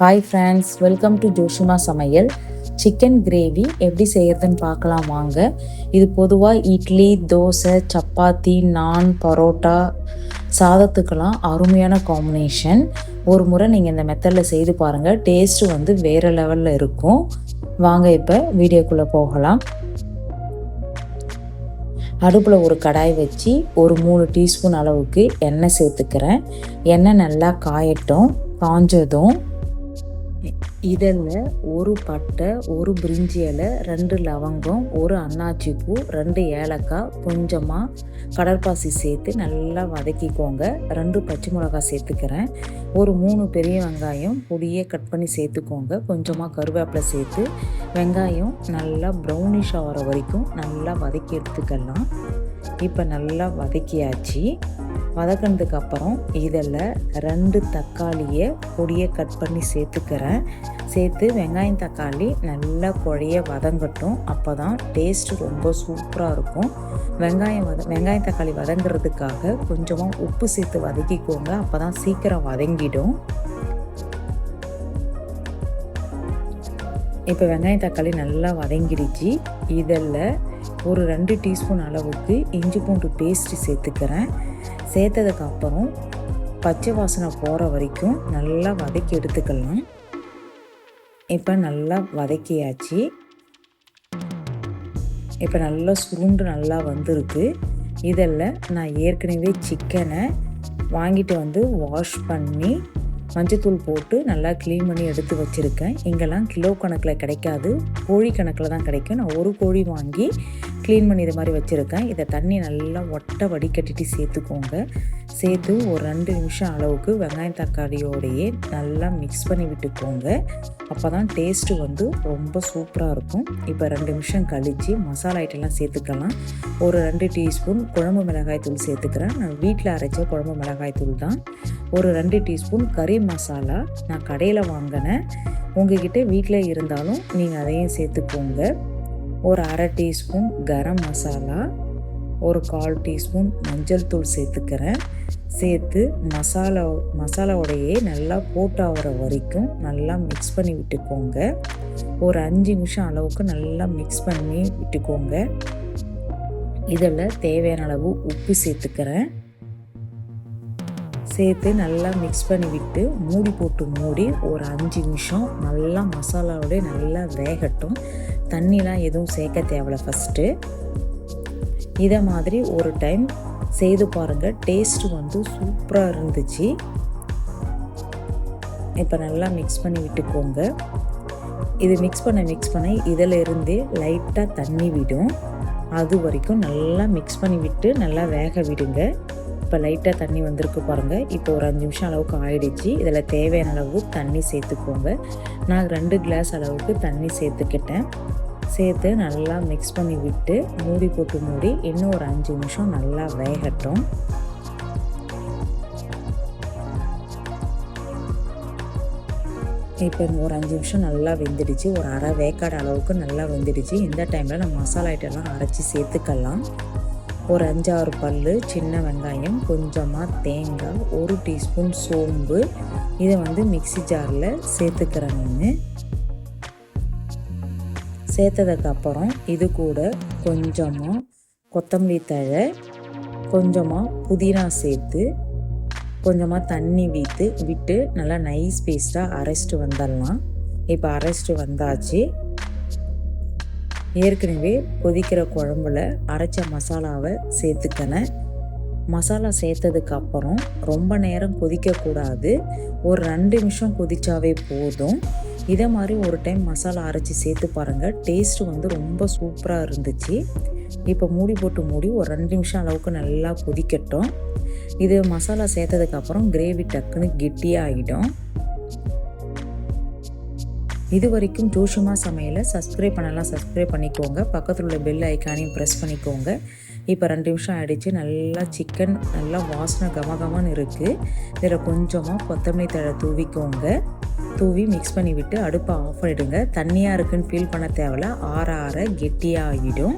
Hi friends welcome to Joshima சமையல். Chicken gravy எப்படி செய்யறதுன்னு பார்க்கலாம் வாங்க. இது பொதுவாக இட்லி தோசை சப்பாத்தி நான் பரோட்டா சாதத்துக்கெல்லாம் அருமையான காம்பினேஷன் ஒரு முறை நீங்கள் இந்த மெத்தடில் செய்து பாருங்கள் டேஸ்ட்டு வந்து வேறு லெவலில் இருக்கும். வாங்க இப்போ வீடியோக்குள்ளே போகலாம். அடுப்பில் ஒரு கடாய் வச்சு ஒரு மூணு டீஸ்பூன் அளவுக்கு எண்ணெய் சேர்த்துக்கிறேன். எண்ணெய் நல்லா காயட்டும் காஞ்சதும் இதில் ஒரு பட்டை ஒரு பிரிஞ்சி இலை ரெண்டு லவங்கம் ஒரு அன்னாச்சி பூ ரெண்டு ஏலக்காய் கொஞ்சமாக கடற்பாசி சேர்த்து நல்லா வதக்கிக்கோங்க. ரெண்டு பச்சை மிளகாய் சேர்த்துக்கிறேன். ஒரு மூணு பெரிய வெங்காயம் பொடியே கட் பண்ணி சேர்த்துக்கோங்க. கொஞ்சமாக கருவேப்பிலை சேர்த்து வெங்காயம் நல்லா ப்ரௌனிஷ் ஆகிற வரைக்கும் நல்லா வதக்கி எடுத்துக்கலாம். இப்போ நல்லா வதக்கியாச்சு. வதக்கினதுக்கப்புறம் இதில் ரெண்டு தக்காளியை பொடியை கட் பண்ணி சேர்த்துக்கிறேன். சேர்த்து வெங்காயம் தக்காளி நல்லா குழைய வதங்கட்டும். அப்போ தான் டேஸ்ட்டு ரொம்ப சூப்பராக இருக்கும். வெங்காயம் வத வெங்காயம் தக்காளி வதங்குறதுக்காக கொஞ்சமாக உப்பு சேர்த்து வதக்கிக்கோங்க. அப்போ தான் சீக்கிரம் வதங்கிடும். இப்போ வெங்காயம் தக்காளி நல்லா வதங்கிடுச்சு. இதில் ஒரு ரெண்டு டீஸ்பூன் அளவுக்கு இஞ்சி பூண்டு பேஸ்ட்டு சேர்த்துக்கிறேன். சேர்த்ததுக்கப்புறம் பச்சை வாசனை போகிற வரைக்கும் நல்லா வதக்கி எடுத்துக்கலாம். இப்போ நல்லா வதக்கியாச்சு. இப்போ நல்லா சுருண்டு நல்லா வந்திருக்கு. இதில் நான் ஏற்கனவே சிக்கனை வாங்கிட்டு வந்து வாஷ் பண்ணி மஞ்சத்தூள் போட்டு நல்லா க்ளீன் பண்ணி எடுத்து வச்சுருக்கேன். இங்கெல்லாம் கிலோ கணக்கில் கிடைக்காது. கோழி கணக்கில் தான் கிடைக்கும். நான் ஒரு கோழி வாங்கி க்ளீன் பண்ணி இது மாதிரி வச்சுருக்கேன். இதை தண்ணி நல்லா ஒட்டை வடிகட்டிட்டு சேர்த்துக்கோங்க. சேர்த்து ஒரு ரெண்டு நிமிஷம் அளவுக்கு வெங்காயம் தக்காளியோடையே நல்லா மிக்ஸ் பண்ணி விட்டுக்கோங்க. அப்போ தான் டேஸ்ட்டு வந்து ரொம்ப சூப்பராக இருக்கும். இப்போ ரெண்டு நிமிஷம் கழித்து மசாலா ஐட்டம்லாம் சேர்த்துக்கலாம். ஒரு ரெண்டு டீஸ்பூன் குழம்பு மிளகாய் தூள் சேர்த்துக்கிறேன். நான் வீட்டில் அரைச்ச குழம்பு மிளகாய் தூள் தான். ஒரு ரெண்டு டீஸ்பூன் கறி மசாலா நான் கடையில் வாங்கினேன். உங்ககிட்ட வீட்டில் இருந்தாலும் நீங்கள் அதையும் சேர்த்துக்கோங்க. ஒரு அரை டீஸ்பூன் கரம் மசாலா. ஒரு கால் டீஸ்பூன் மஞ்சள் தூள் சேர்த்துக்கிறேன். சேர்த்து மசாலா மசாலாவோடையே நல்லா போட்டாகிற வரைக்கும் நல்லா மிக்ஸ் பண்ணி விட்டுக்கோங்க. ஒரு அஞ்சு நிமிஷம் அளவுக்கு நல்லா மிக்ஸ் பண்ணி விட்டுக்கோங்க. இதில் தேவையான அளவு உப்பு சேர்த்துக்கிறேன். சேர்த்து நல்லா மிக்ஸ் பண்ணி விட்டு மூடி போட்டு மூடி ஒரு அஞ்சு நிமிஷம் நல்லா மசாலாவோடய நல்லா வேகட்டும். தண்ணிலாம் எதுவும் சேர்க்க தேவையில்ல ஃபஸ்ட்டு இதை மாதிரி ஒரு டைம் செய்து பாருங்கள் டேஸ்ட்டு வந்து சூப்பராக இருந்துச்சு. இப்போ நல்லா மிக்ஸ் பண்ணி விட்டுக்கோங்க. இது மிக்ஸ் பண்ண மிக்ஸ் பண்ண இதில் இருந்தே லைட்டாக தண்ணி விடும். அது வரைக்கும் நல்லா மிக்ஸ் பண்ணி விட்டு நல்லா வேக விடுங்க. இப்போ லைட்டாக தண்ணி வந்திருக்கு பாருங்கள் இப்போ ஒரு அஞ்சு நிமிஷம் அளவுக்கு ஆயிடுச்சு. இதில் தேவையான அளவு தண்ணி சேர்த்துக்கோங்க. நான் ரெண்டு கிளாஸ் அளவுக்கு தண்ணி சேர்த்துக்கிட்டேன். சேர்த்து நல்லா மிக்ஸ் பண்ணி விட்டு மூடி போட்டு மூடி இன்னும் ஒரு அஞ்சு நிமிஷம் நல்லா வேகட்டும். இப்போ ஒரு அஞ்சு நிமிஷம் நல்லா வெந்துடுச்சு. ஒரு அரை வேக்காடு அளவுக்கு நல்லா வெந்துடுச்சு. இந்த டைமில் நம்ம மசாலா ஐட்டம்லாம் அரைச்சி சேர்த்துக்கலாம். ஒரு அஞ்சாறு பல் சின்ன வெங்காயம் கொஞ்சமாக தேங்காய் ஒரு டீஸ்பூன் சோம்பு. இதை வந்து மிக்சி ஜாரில் சேர்த்துக்கிறேன் நான். சேர்த்ததுக்கப்புறம் இது கூட கொஞ்சமாக கொத்தமல்லி தழை கொஞ்சமாக புதினா சேர்த்து கொஞ்சமாக தண்ணி வீத்து விட்டு நல்லா நைஸ் பேஸ்ட்டாக அரைச்சிட்டு வந்துடலாம் இப்போ அரைச்சிட்டு வந்தாச்சு. ஏற்கனவே கொதிக்கிற குழம்புல அரைச்ச மசாலாவை சேர்த்துக்கினேன் மசாலா சேர்த்ததுக்கு அப்புறம் ரொம்ப நேரம் கொதிக்கக்கூடாது. ஒரு ரெண்டு நிமிஷம் கொதிச்சாவே போதும். இதை மாதிரி ஒரு டைம் மசாலா அரைச்சி சேர்த்து பாருங்கள் டேஸ்ட்டு வந்து ரொம்ப சூப்பராக இருந்துச்சு. இப்போ மூடி போட்டு மூடி ஒரு ரெண்டு நிமிஷம் அளவுக்கு நல்லா கொதிக்கட்டும். இது மசாலா சேர்த்ததுக்கப்புறம் கிரேவி டக்குன்னு கெட்டியாக ஆகிடும் இது வரைக்கும் ஜோஷிமா சமையலை சப்ஸ்கிரைப் பண்ணலாம் சப்ஸ்கிரைப் பண்ணிக்கோங்க. பக்கத்தில் உள்ள பெல் ஐக்கானையும் ப்ரெஸ் பண்ணிக்கோங்க. இப்போ ரெண்டு நிமிஷம் ஆகிடுச்சு நல்லா சிக்கன் நல்லா வாசனை கமகமான்னு இருக்குது இதில் கொஞ்சமாக கொத்தமல்லி தழை தூவிக்கோங்க. தூவி மிக்ஸ் பண்ணிவிட்டு அடுப்பை ஆஃப் பண்ணிவிடுங்க தண்ணியாக இருக்குன்னு ஃபீல் பண்ண தேவையில்ல. ஆற ஆற கெட்டியாக ஆகிடும்